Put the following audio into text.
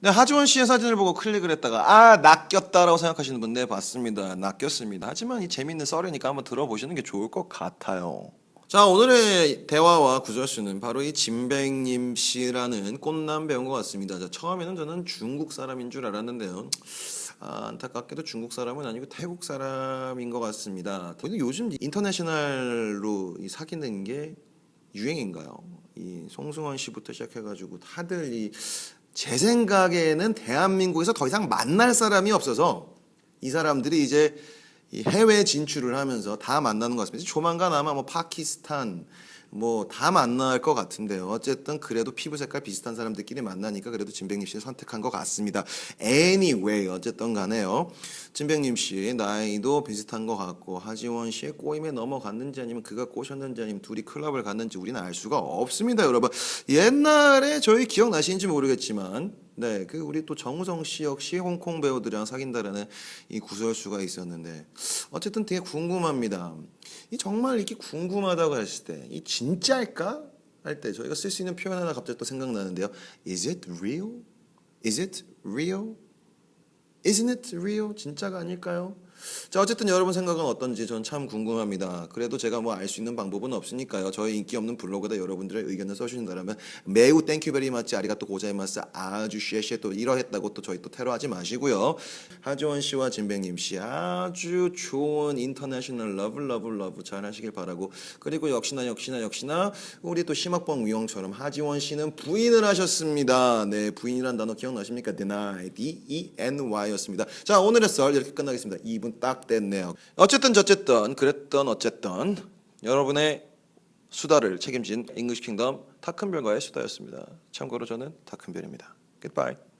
네, 하지원 씨의 사진을 보고 클릭을 했다가 아 낚였다라고 생각하시는 분네 봤습니다. 낚였습니다. 하지만 이 재밌는 썰이니까 한번 들어보시는 게 좋을 것 같아요. 자 오늘의 대화와 구절 수는 바로 이 진백님 씨라는 꽃남 배우인 것 같습니다. 자, 처음에는 저는 중국 사람인 줄 알았는데요. 아, 안타깝게도 중국 사람은 아니고 태국 사람인 것 같습니다. 근데 요즘 인터내셔널로 이 사귀는 게 유행인가요? 이 송승헌 씨부터 시작해가지고 다들 이 제 생각에는 대한민국에서 더 이상 만날 사람이 없어서 이 사람들이 이제 이 해외 진출을 하면서 다 만나는 것 같습니다. 조만간 아마 뭐 파키스탄 뭐 다 만날 것 같은데요. 어쨌든 그래도 피부 색깔 비슷한 사람들끼리 만나니까 그래도 진백님 씨를 선택한 것 같습니다. Anyway 어쨌든 간에요. 진백님 씨 나이도 비슷한 것 같고 하지원 씨의 꼬임에 넘어갔는지 아니면 그가 꼬셨는지 아니면 둘이 클럽을 갔는지 우리는 알 수가 없습니다, 여러분. 옛날에 저희 기억나시는지 모르겠지만 네, 그 우리 또 정우성 씨 역시 홍콩 배우들이랑 사귄다라는 이 구설수가 있었는데 어쨌든 되게 궁금합니다. 이 정말 이렇게 궁금하다고 했을 때이 진짜일까 할 때 저희가 쓸 수 있는 표현 하나 갑자기 또 생각나는데요. Is it real? Is it real? Isn't it real? 진짜가 아닐까요? 자 어쨌든 여러분 생각은 어떤지 전 참 궁금합니다. 그래도 제가 뭐 알 수 있는 방법은 없으니까요. 저희 인기 없는 블로그에다 여러분들의 의견을 써주신다면 매우 땡큐 베리 마치 아리가또 고자이마스 아주 쉐쉐 또 이러했다고 또 저희 또 테러하지 마시고요. 하지원 씨와 진백님 씨 아주 좋은 인터내셔널 러브 러브 러브 잘 하시길 바라고 그리고 역시나 역시나 역시나 우리 또 심학봉 위원처럼 하지원 씨는 부인을 하셨습니다. 네 부인이란 단어 기억나십니까? deny D E N Y였습니다. 자 오늘의 썰 이렇게 끝나겠습니다. 2분 딱 됐네요. 어쨌든 저쨌든 그랬던 어쨌든 여러분의 수다를 책임진 잉글리시 킹덤 타큰별과의 수다였습니다. 참고로 저는 타큰별입니다. Goodbye.